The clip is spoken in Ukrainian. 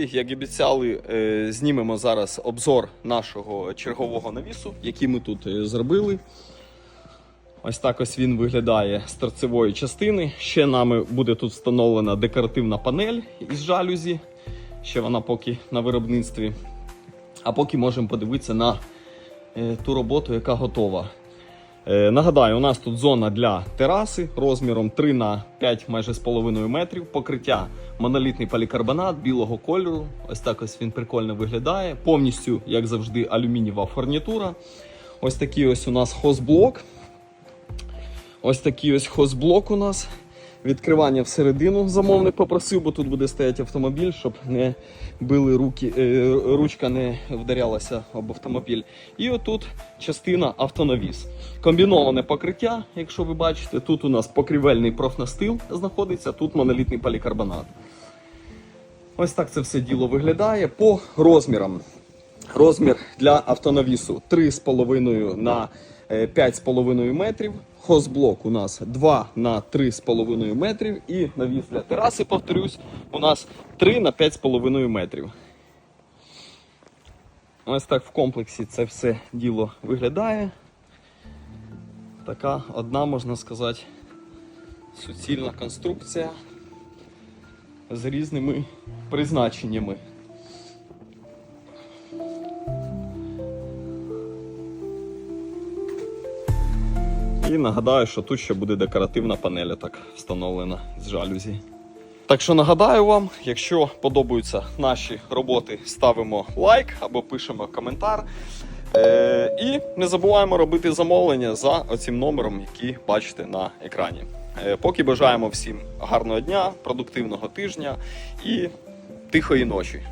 Як і обіцяли, е, знімемо зараз обзор нашого чергового навісу, який ми тут е, зробили. Ось так ось він виглядає з торцевої частини. Ще нами буде тут встановлена декоративна панель із жалюзі. Ще вона поки на виробництві. А поки можемо подивитися на е, ту роботу, яка готова. Е, Нагадаю, у нас тут зона для тераси розміром 3 на 5 майже з половиною метрів. Покриття монолітний полікарбонат білого кольору. Ось так ось він прикольно виглядає. Повністю, як завжди, алюмінієва фурнітура. Ось такий ось у нас хозблок. Ось такий ось хозблок у нас. Відкривання всередину замовник попросив, бо тут буде стояти автомобіль, щоб не били руки, е, ручка не вдарялася об автомобіль. І отут частина автонавіс. Комбіноване покриття, якщо ви бачите, тут у нас покрівельний профнастил знаходиться, тут монолітний полікарбонат. Ось так це все діло виглядає по розмірам. Розмір для автонавісу 3,5 на е, 5,5 метрів. Хозблок у нас 2 на 3,5 метрів. І навіс для тераси, повторюсь, у нас 3 на 5,5 метрів. Ось так в комплексі це все діло виглядає. Така одна, можна сказати, суцільна конструкція з різними призначеннями. І нагадаю, що тут ще буде декоративна панель так встановлена з жалюзі. Так що нагадаю вам, якщо подобаються наші роботи, ставимо лайк або пишемо коментар. Е, і не забуваємо робити замовлення за оцим номером, який бачите на екрані. Е, поки бажаємо всім гарного дня, продуктивного тижня і тихої ночі.